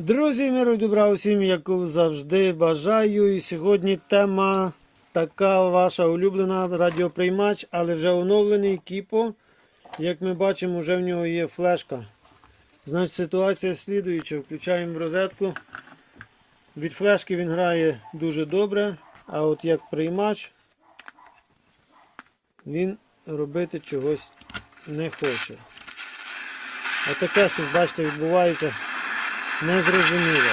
Друзі, миру добра усім, як завжди бажаю. І сьогодні тема така ваша улюблена радіоприймач, але вже оновлений Кіпо. Як ми бачимо, вже в нього є флешка. Значить, ситуація слідуюча. Включаємо розетку. Від флешки він грає дуже добре, а от як приймач він робити чогось не хоче. А таке щось, бачите, відбувається незрозуміло.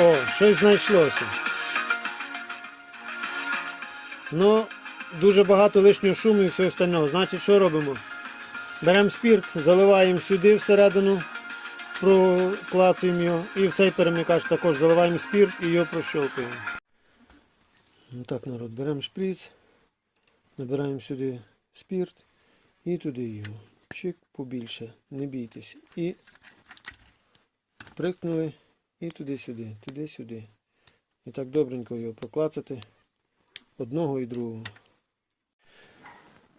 О, щось знайшлося. Ну, дуже багато лишнього шуму і всього остального. Значить, що робимо? Беремо спірт, заливаємо сюди всередину, проклацуємо його і в цей перемикач також заливаємо спірт і його прощолкуємо. Ну Так, народ, беремо шприц, набираємо сюди спірт і туди його. Чик побільше, не бійтесь. І прикнули і туди-сюди, туди-сюди. І так добренько його проклацати одного і другого.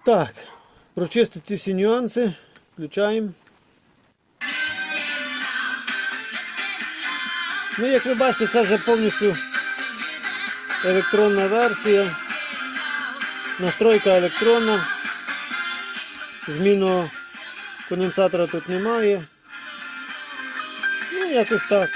Так, прочистити ці всі нюанси. Включаємо. Ну, як ви бачите, це вже повністю електронна версія. Настройка електронна. Зміну конденсатора тут немає. Ну, якось так.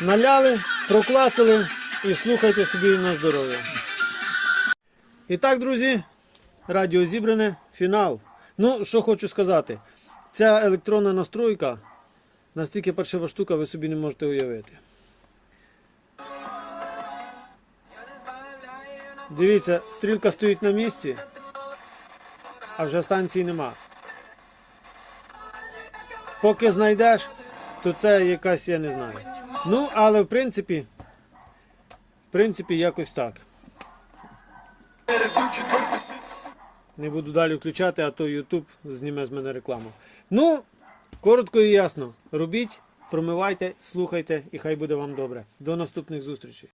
Наляли, проклацали і слухайте собі на здоров'я. І так, друзі, радіо зібране, фінал. Ну, що хочу сказати, ця електронна настройка настільки паршива штука, ви собі не можете уявити. Дивіться, стрілка стоїть на місці, а вже станції нема. Поки знайдеш, то це якась я не знаю. Ну, але в принципі, в принципі, якось так. Не буду далі включати, а то YouTube зніме з мене рекламу. Ну, коротко і ясно. Робіть, промивайте, слухайте і хай буде вам добре. До наступних зустрічей.